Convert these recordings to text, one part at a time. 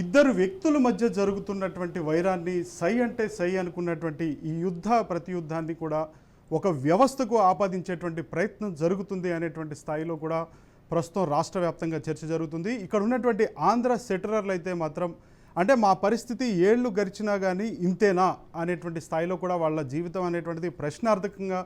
ఇద్దరు వ్యక్తుల మధ్య జరుగుతున్నటువంటి వైరాన్ని సై అంటే సై అనుకున్నటువంటి ఈ యుద్ధ ప్రతియుద్ధాన్ని కూడా ఒక వ్యవస్థకు ఆపాదించేటువంటి ప్రయత్నం జరుగుతుంది అనేటువంటి స్థాయిలో కూడా ప్రస్తుతం రాష్ట్ర వ్యాప్తంగా చర్చ జరుగుతుంది. ఇక్కడ ఉన్నటువంటి ఆంధ్ర సెటరర్లు అయితే మాత్రం అంటే మా పరిస్థితి ఏళ్ళు గడిచినా కానీ ఇంతేనా అనేటువంటి స్థాయిలో కూడా వాళ్ళ జీవితం అనేటువంటిది ప్రశ్నార్థకంగా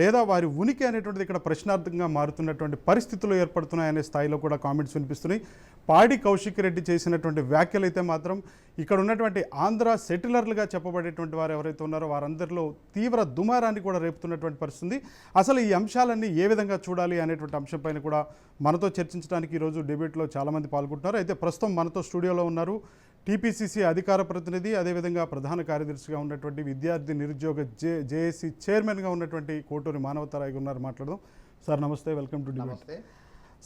లేదా వారి ఉనికి అనేటువంటిది ఇక్కడ ప్రశ్నార్థంగా మారుతున్నటువంటి పరిస్థితులు ఏర్పడుతున్నాయనే స్థాయిలో కూడా కామెంట్స్ వినిపిస్తున్నాయి. పాడి కౌశిక్ రెడ్డి చేసినటువంటి వ్యాఖ్యలు అయితే మాత్రం ఇక్కడ ఉన్నటువంటి ఆంధ్ర సెటిలర్లుగా చెప్పబడేటువంటి వారు ఎవరైతే ఉన్నారో వారందరిలో తీవ్ర దుమారాన్ని కూడా రేపుతున్నటువంటి పరిస్థితి అసలు ఈ అంశాలన్నీ ఏ విధంగా చూడాలి అనేటువంటి అంశంపైన కూడా మనతో చర్చించడానికి ఈరోజు డిబేట్లో చాలామంది పాల్గొంటున్నారు. అయితే ప్రస్తుతం మనతో స్టూడియోలో ఉన్నారు టీపీసీసీ అధికార ప్రతినిధి అదేవిధంగా ప్రధాన కార్యదర్శిగా ఉన్నటువంటి విద్యార్థి నిరుద్యోగ జే జేఏసీ చైర్మన్గా ఉన్నటువంటి కోటూరి మానవతరాయ్ ఉన్నారు. మాట్లాడదాం. సార్ నమస్తే. వెల్కమ్ టు డిబేట్ నమస్తే.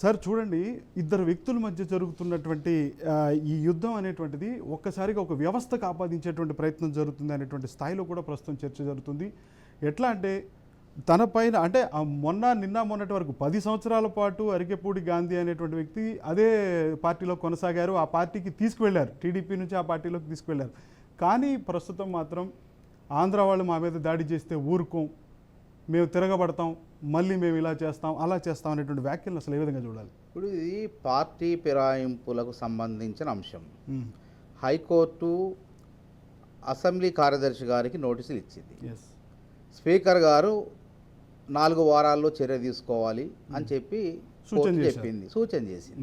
సార్ చూడండి ఇద్దరు వ్యక్తుల మధ్య జరుగుతున్నటువంటి ఈ యుద్ధం అనేటువంటిది ఒక్కసారిగా ఒక వ్యవస్థకు ఆపాదించేటువంటి ప్రయత్నం జరుగుతుంది అనేటువంటి స్థాయిలో కూడా ప్రస్తుతం చర్చ జరుగుతుంది. ఎట్లా అంటే తన పైన అంటే మొన్న నిన్న మొన్నటి వరకు పది సంవత్సరాల పాటు అరికెపూడి గాంధీ అనేటువంటి వ్యక్తి అదే పార్టీలో కొనసాగారు. ఆ పార్టీకి తీసుకువెళ్ళారు. టీడీపీ నుంచి ఆ పార్టీలోకి తీసుకువెళ్ళారు. కానీ ప్రస్తుతం మాత్రం ఆంధ్ర వాళ్ళు మా మీద దాడి చేస్తే ఊరుకోం. మేము తిరగబడతాం. మళ్ళీ మేము ఇలా చేస్తాం అలా చేస్తాం అనేటువంటి వ్యాఖ్యలను అసలు ఏ విధంగా చూడాలి? ఇప్పుడు ఇది పార్టీ ఫిరాయింపులకు సంబంధించిన అంశం. హైకోర్టు అసెంబ్లీ కార్యదర్శి గారికి నోటీసులు ఇచ్చింది. ఎస్ స్పీకర్ గారు నాలుగు వారాల్లో చర్య తీసుకోవాలి అని చెప్పి సూచన కోర్టు. చెప్పింది సూచన చేసింది.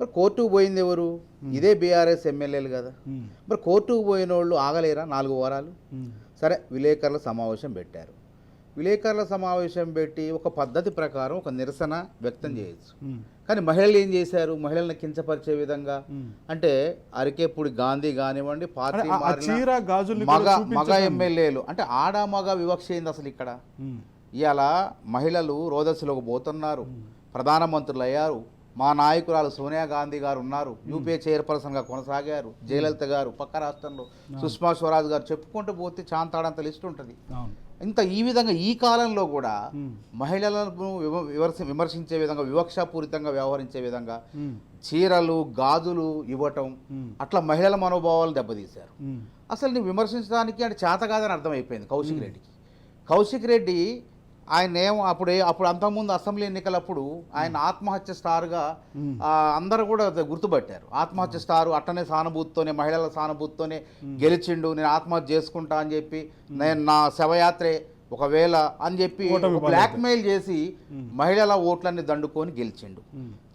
మరి కోర్టుకు పోయింది ఎవరు? ఇదే బీఆర్ఎస్ ఎమ్మెల్యేలు కదా. మరి కోర్టుకు పోయిన వాళ్ళు ఆగలేరా నాలుగు వారాలు? సరే విలేకరుల సమావేశం పెట్టారు. విలేకరుల సమావేశం పెట్టి ఒక పద్ధతి ప్రకారం ఒక నిరసన వ్యక్తం చేయొచ్చు. కానీ మహిళలు ఏం చేశారు? మహిళలను కించపరిచే విధంగా. అంటే అరికేపుడి గాంధీ కానివ్వండి పార్టీ మగ మగ ఎమ్మెల్యేలు. అంటే ఆడ మగ వివక్ష ఏంది అసలు ఇక్కడ? ఇవాళ మహిళలు రోదస్సులోకి పోతున్నారు. ప్రధానమంత్రులు అయ్యారు మా నాయకురాలు సోనియా గాంధీ గారు ఉన్నారు. యూపీఏ చైర్పర్సన్గా కొనసాగారు. జయలలిత గారు పక్క రాష్ట్రంలో సుష్మా స్వరాజ్ గారు చెప్పుకుంటూ పోతే చాంతాడంత లిస్ట్ ఉంటుంది. ఇంత ఈ విధంగా ఈ కాలంలో కూడా మహిళలను విమ- విమర్శ విమర్శించే విధంగా వివక్షాపూరితంగా వ్యవహరించే విధంగా చీరలు గాజులు ఇవ్వటం అట్లా మహిళల మనోభావాలు దెబ్బతీశారు. అసలు నువ్వు విమర్శించడానికి అంటే చేత కాదని అర్థమైపోయింది కౌశిక్ రెడ్డికి. కౌశిక్ రెడ్డి ఆయన ఏం అప్పుడు అప్పుడు అంతకుముందు అసెంబ్లీ ఎన్నికలప్పుడు ఆయన ఆత్మహత్య స్టార్గా అందరూ కూడా గుర్తుపట్టారు. ఆత్మహత్య స్టార్ అట్టనే సానుభూతితోనే మహిళల సానుభూతితోనే గెలిచిండు నేను ఆత్మహత్య చేసుకుంటా అని చెప్పి నేను నా శవయాత్రే ఒకవేళ అని చెప్పి ఓటమి బ్లాక్ మెయిల్ చేసి. మహిళల ఓట్లన్నీ దండుకొని గెలిచిండు.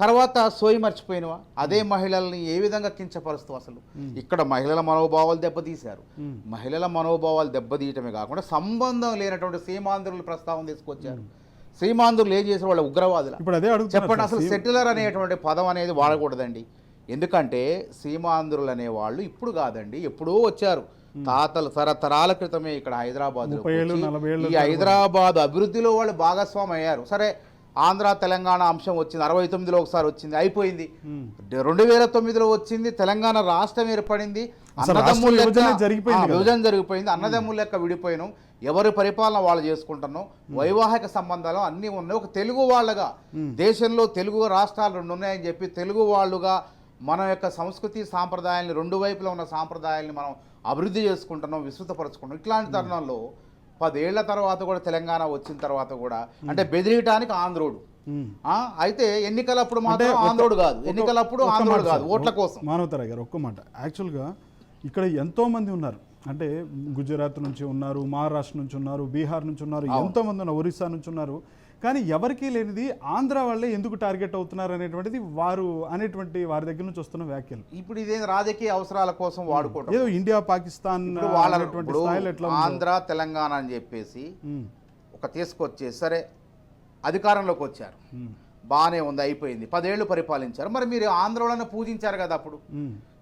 తర్వాత సోయి మర్చిపోయినవా? అదే మహిళల్ని ఏ విధంగా కించపరుస్తావు అసలు? ఇక్కడ మహిళల మనోభావాలు దెబ్బతీశారు. మహిళల మనోభావాలు దెబ్బతీయటమే కాకుండా సంబంధం లేనటువంటి సీమాంధ్రుల ప్రస్తావన తీసుకొచ్చారు. సీమాంధ్రులు ఏం చేశారు? వాళ్ళ ఉగ్రవాదుల. ఇప్పుడు అదే అడుగుతున్నారు చెప్పండి. అసలు సెటిలర్ అనేటువంటి పదం అనేది వాడకూడదండి. ఎందుకంటే సీమాంధ్రులు అనేవాళ్ళు ఇప్పుడు కాదండి ఎప్పుడో వచ్చారు. తాతలు తరతరాల క్రితమే ఇక్కడ హైదరాబాద్ ఈ హైదరాబాద్ అభివృద్ధిలో వాళ్ళు భాగస్వామి అయ్యారు సరే ఆంధ్ర తెలంగాణ అంశం వచ్చింది. అరవై తొమ్మిదిలో ఒకసారి వచ్చింది. అయిపోయింది. రెండు వేల తొమ్మిదిలో వచ్చింది. తెలంగాణ రాష్ట్రం ఏర్పడింది. అన్నదమ్ముల. విభజన జరిగిపోయింది అన్నదమ్ముల లెక్క విడిపోయినాం. ఎవరి పరిపాలన వాళ్ళు చేసుకుంటున్నాం. వైవాహిక సంబంధాలు అన్నీ ఉన్నాయి. ఒక తెలుగు వాళ్ళగా దేశంలో తెలుగు రాష్ట్రాలు రెండు ఉన్నాయని చెప్పి తెలుగు వాళ్ళుగా మన యొక్క సంస్కృతి సాంప్రదాయాల్ని రెండు వైపులా ఉన్న సాంప్రదాయాల్ని మనం అభివృద్ధి చేసుకుంటున్నాం విస్తృతపరచుకుంటున్నాం. ఇట్లాంటి తరుణంలో పదేళ్ళ తర్వాత కూడా తెలంగాణ వచ్చిన తర్వాత కూడా అంటే బెదిరియటానికి ఆంధ్రోడు. ఆ, అయితే ఎన్నికలప్పుడు మాత్రం ఆంధ్రోడు కాదు. ఎన్నికలప్పుడు ఆంధ్రోడు కాదు ఓట్ల కోసం. మానవతరాయ్ గారు ఒక్క మాట. యాక్చువల్గా ఇక్కడ ఎంతో మంది ఉన్నారు. అంటే గుజరాత్ నుంచి ఉన్నారు మహారాష్ట్ర నుంచి ఉన్నారు బీహార్ నుంచి ఉన్నారు ఎంతో మంది ఉన్నారు ఒరిస్సా నుంచి ఉన్నారు. కానీ ఎవరికీ లేనిది ఆంధ్ర వాళ్ళే ఎందుకు టార్గెట్ అవుతున్నారు అనేటువంటిది వారు అనేటువంటి వారి దగ్గర నుంచి వస్తున్న వ్యాఖ్యలు. ఇప్పుడు ఇదే రాజకీయ అవసరాల కోసం వాడుకోవటం. ఏదో ఇండియా పాకిస్తాన్ వాళ్ళ. ఆంధ్ర తెలంగాణ అని చెప్పేసి ఒక తీసుకొచ్చేసి సరే అధికారంలోకి వచ్చారు. బాగానే ఉంది అయిపోయింది. పదేళ్ళు పరిపాలించారు. మరి మీరు ఆంధ్రలోనే పూజించారు కదా అప్పుడు?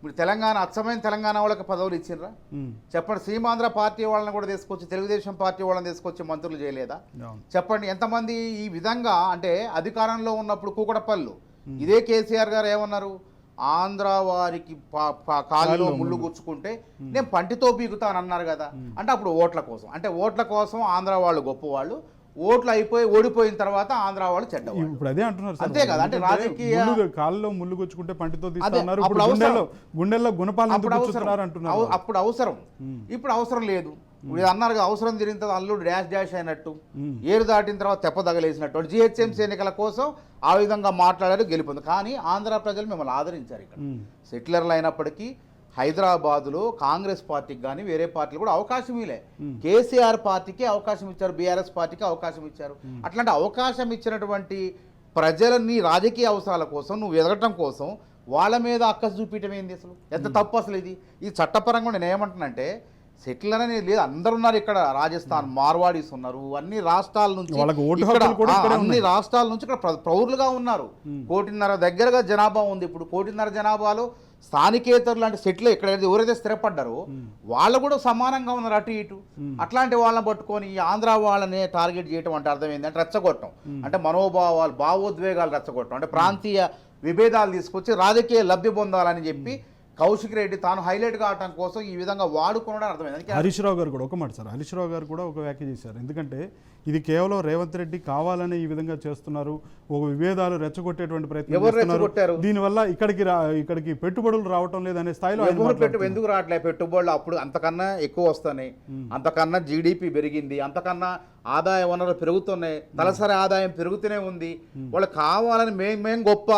మీరు తెలంగాణ అచ్చమైన తెలంగాణ వాళ్ళకి పదవులు ఇచ్చిండ్రా? ఉమ్, చెప్పండి సీమాంధ్ర పార్టీ వాళ్ళని కూడా తీసుకొచ్చి తెలుగుదేశం పార్టీ వాళ్ళని తీసుకొచ్చి మంత్రులు చేయలేదా? చెప్పండి ఎంతమంది ఈ విధంగా అంటే అధికారంలో ఉన్నప్పుడు కూకటపల్లు ఇదే కేసీఆర్ గారు ఏమన్నారు? ఆంధ్ర వారికి కాలులో ముళ్ళు గుచ్చుకుంటే నేను పంటితో పీకుతాను అన్నారు కదా అంటే అప్పుడు ఓట్ల కోసం. అంటే ఓట్ల కోసం ఆంధ్ర వాళ్ళు గొప్ప వాళ్ళు ఓట్లు అయిపోయి ఓడిపోయిన తర్వాత ఆంధ్ర వాళ్ళు చెడ్డవాళ్ళు. ఇప్పుడు అదే అంటున్నారు అంతే కదా, అంటే రాజకీయ- కాళ్ళలో ముళ్ళు గుచ్చుకుంటే పంటితో తీస్తున్నారు. గుండెల్లో గుండెల్లో గుణపాలను అంటున్నారు అప్పుడు అవసరం. ఇప్పుడు అవసరం లేదు. ఇది అన్నారు అవసరం తిరిగిన తర్వాత అల్లుడు డాష్ డాష్ అయినట్టు. ఏరు దాటిన తర్వాత తెప్ప తగలేసినట్టు జిహెచ్ఎంసీ ఎన్నికల కోసం ఆ విధంగా మాట్లాడారు గెలిపింది కానీ ఆంధ్ర ప్రజలు మిమ్మల్ని ఆదరించారు ఇక్కడ. సెటిలర్లు అయినప్పటికీ హైదరాబాద్లో కాంగ్రెస్ పార్టీకి కానీ వేరే పార్టీలు కూడా అవకాశం ఇలే. కేసీఆర్ పార్టీకి అవకాశం ఇచ్చారు బీఆర్ఎస్ పార్టీకి అవకాశం ఇచ్చారు. అట్లాంటి అవకాశం ఇచ్చినటువంటి ప్రజలని రాజకీయ అవసరాల కోసం నువ్వు ఎదగటం కోసం వాళ్ళ మీద అక్కసు చూపించడం ఏంది అసలు? ఎంత తప్పు అసలు ఇది? ఈ చట్టపరంగా నేను ఏమంటున్నానంటే సెటిలర్ అనేది లేదు. అందరు ఉన్నారు ఇక్కడ. రాజస్థాన్ మార్వాడీస్ ఉన్నారు. అన్ని రాష్ట్రాల నుంచి అన్ని రాష్ట్రాల నుంచి ఇక్కడ ప్ర- ప్రౌఢులుగా ఉన్నారు. కోటిన్నర దగ్గరగా జనాభా ఉంది. ఇప్పుడు కోటిన్నర జనాభాలో స్థానికేతరులు లాంటి సెటిల్ ఇక్కడ ఎవరైతే స్థిరపడ్డారో వాళ్ళు కూడా సమానంగా ఉన్నారు అటు ఇటు. అట్లాంటి వాళ్ళని పట్టుకొని ఈ ఆంధ్ర వాళ్ళని టార్గెట్ చేయటం అంటే అర్థం ఏంటంటే రెచ్చగొట్టం అంటే మనోభావాలు భావోద్వేగాలు రెచ్చగొట్టం అంటే ప్రాంతీయ విభేదాలు తీసుకొచ్చి రాజకీయ లబ్ధి పొందాలని చెప్పి కౌశిక్ రెడ్డి తాను హైలైట్ కావటం కోసం ఈ విధంగా వాడుకోవడం అర్థమైంది. హరీష్ రావు గారు కూడా ఒక మాట సార్ హరీష్ రావు గారు కూడా ఒక వ్యాఖ్య చేశారు. ఎందుకంటే ఇది కేవలం రేవంత్ రెడ్డి కావాలని ఈ విధంగా చేస్తున్నారు ఒక విభేదాలు రెచ్చగొట్టేటువంటి ప్రయత్నం? దీనివల్ల ఇక్కడికి ఇక్కడికి పెట్టుబడులు రావటం లేదనే స్థాయిలో. ఎందుకు రావట్లే? పెట్టుబడులు అప్పుడు అంతకన్నా ఎక్కువ వస్తున్నాయి. అంతకన్నా జీడిపి పెరిగింది. అంతకన్నా ఆదాయ వనరులు పెరుగుతున్నాయి. తలసరి ఆదాయం పెరుగుతూనే ఉంది. వాళ్ళు కావాలని మేం మేం గొప్ప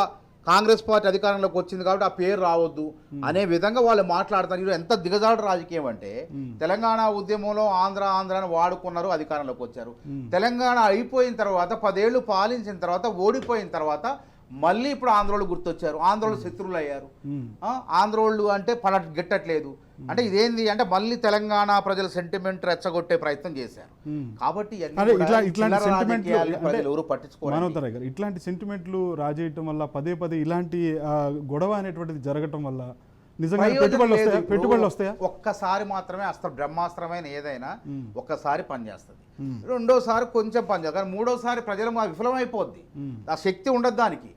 కాంగ్రెస్ పార్టీ అధికారంలోకి వచ్చింది కాబట్టి ఆ పేరు రావద్దు అనే విధంగా వాళ్ళు మాట్లాడుతారు ఇది ఎంత దిగజాడు రాజకీయం అంటే తెలంగాణ ఉద్యమంలో ఆంధ్ర ఆంధ్రాని వాడుకున్నారు అధికారంలోకి వచ్చారు. తెలంగాణ అయిపోయిన తర్వాత పదేళ్ళు పాలించిన తర్వాత ఓడిపోయిన తర్వాత మళ్ళీ ఇప్పుడు ఆంధ్రోళ్ళు గుర్తొచ్చారు. ఆంధ్రోళ్ళు శత్రువులు అయ్యారు ఆంధ్రోళ్ళు అంటే పల గిట్టట్లేదు. అంటే ఇదేంది అంటే మళ్ళీ తెలంగాణ ప్రజల సెంటిమెంట్ రెచ్చగొట్టే ప్రయత్నం చేశారు. కాబట్టి ఈ ఇట్లాంటి సెంటిమెంట్లు ఎవరు ఇట్లాంటి రాజేయటం వల్ల పదే పదే ఇలాంటి గొడవ అనేటువంటిది జరగటం వల్ల నిజంగా పెట్టుబడులు లేదు. వస్తాయా? ఇప్పుడు పెట్టుబడులు వస్తాయా? ఒక్కసారి మాత్రమే అస్త్ర బ్రహ్మాస్త్రమైన ఏదైనా. ఒక్కసారి పనిచేస్తుంది. రెండోసారి కొంచెం పనిచేస్తుంది కానీ మూడోసారి ప్రజలు మా విఫలమైపోద్ది. ఆ శక్తి ఉండదు దానికి.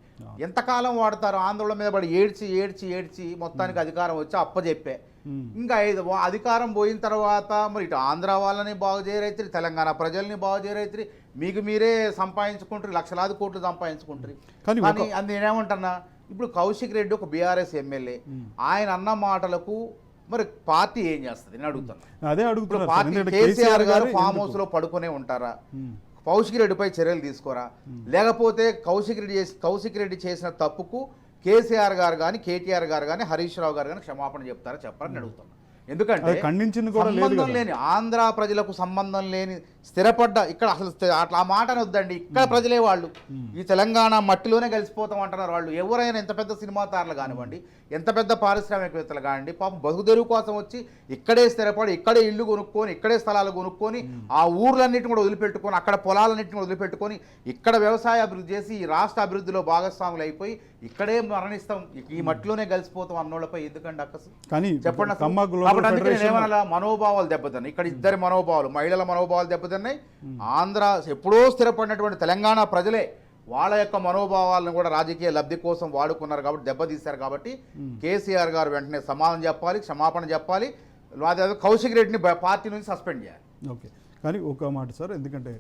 ఎంతకాలం వాడతారు? ఆందోళన మీద పడి ఏడ్చి ఏడ్చి ఏడ్చి మొత్తానికి అధికారం వచ్చి అప్పచెప్పే. ఇంకా ఐదు అధికారం పోయిన తర్వాత మరి ఇటు ఆంధ్ర వాళ్ళని బాగు చేయరైతే తెలంగాణ ప్రజల్ని బాగు చేయరైతే మీకు మీరే సంపాదించుకుంటారు లక్షలాది కోట్లు సంపాదించుకుంటారు. కానీ అది నేనేమంటున్నా ఇప్పుడు కౌశిక్ రెడ్డి ఒక బీఆర్ఎస్ ఎమ్మెల్యే. ఆయన అన్న మాటలకు మరి పార్టీ ఏం చేస్తుంది? నేను అడుగుతున్నా. అదే. పార్టీ కేసీఆర్ గారు ఫామ్? హౌస్లో పడుకునే ఉంటారా. కౌశిక్ రెడ్డిపై చర్యలు తీసుకోరా? లేకపోతే కౌశిక్ రెడ్డి చేసి కౌశిక్ రెడ్డి చేసిన తప్పుకు కేసీఆర్ గారు కానీ కేటీఆర్ గారు కానీ హరీష్ రావు గారు కానీ క్షమాపణ చెప్తారా చెప్పారని అడుగుతున్నా. ఎందుకంటే సంబంధం. లేని ఆంధ్ర ప్రజలకు సంబంధం లేని స్థిరపడ్డ ఇక్కడ అసలు అట్లా ఆ మాట వద్దండి ఇక్కడ ప్రజలే వాళ్ళు. ఈ తెలంగాణ మట్టిలోనే కలిసిపోతాం అంటున్నారు వాళ్ళు. ఎవరైనా ఎంత పెద్ద సినిమా తారలు కానివ్వండి ఎంత పెద్ద పారిశ్రామికవేత్తలు కానివ్వండి పాపం బతుకుదెరువు కోసం వచ్చి ఇక్కడే స్థిరపడి ఇక్కడే ఇల్లు కొనుక్కొని ఇక్కడే స్థలాలు కొనుక్కొని ఆ ఊర్లన్నిటిని కూడా వదిలిపెట్టుకొని అక్కడ పొలాలన్నింటిని కూడా వదిలిపెట్టుకొని ఇక్కడ వ్యవసాయ అభివృద్ధి చేసి ఈ రాష్ట్ర అభివృద్ధిలో భాగస్వాములు అయిపోయి ఇక్కడే మరణిస్తాం. ఈ మట్టిలోనే కలిసిపోతాం అన్నోళ్ళపై ఎందుకండి అక్కసు? కానీ చెప్పండి కాబట్టి అందుకే మనోభావాలు దెబ్బతిన్నాయి. ఇక్కడ ఇద్దరి మనోభావాలు మహిళల మనోభావాలు దెబ్బతిన్నాయి ఆంధ్ర ఎప్పుడో స్థిరపడినటువంటి తెలంగాణ ప్రజలే వాళ్ళ యొక్క మనోభావాలను కూడా రాజకీయ లబ్ధి కోసం వాడుకున్నారు కాబట్టి దెబ్బతీశారు కాబట్టి కేసీఆర్ గారు వెంటనే సమాధానం చెప్పాలి క్షమాపణ చెప్పాలి. అదే కౌశిక్ రెడ్డిని పార్టీ నుంచి సస్పెండ్ చేయాలి. ఓకే. కానీ ఒక మాట సార్ ఎందుకంటే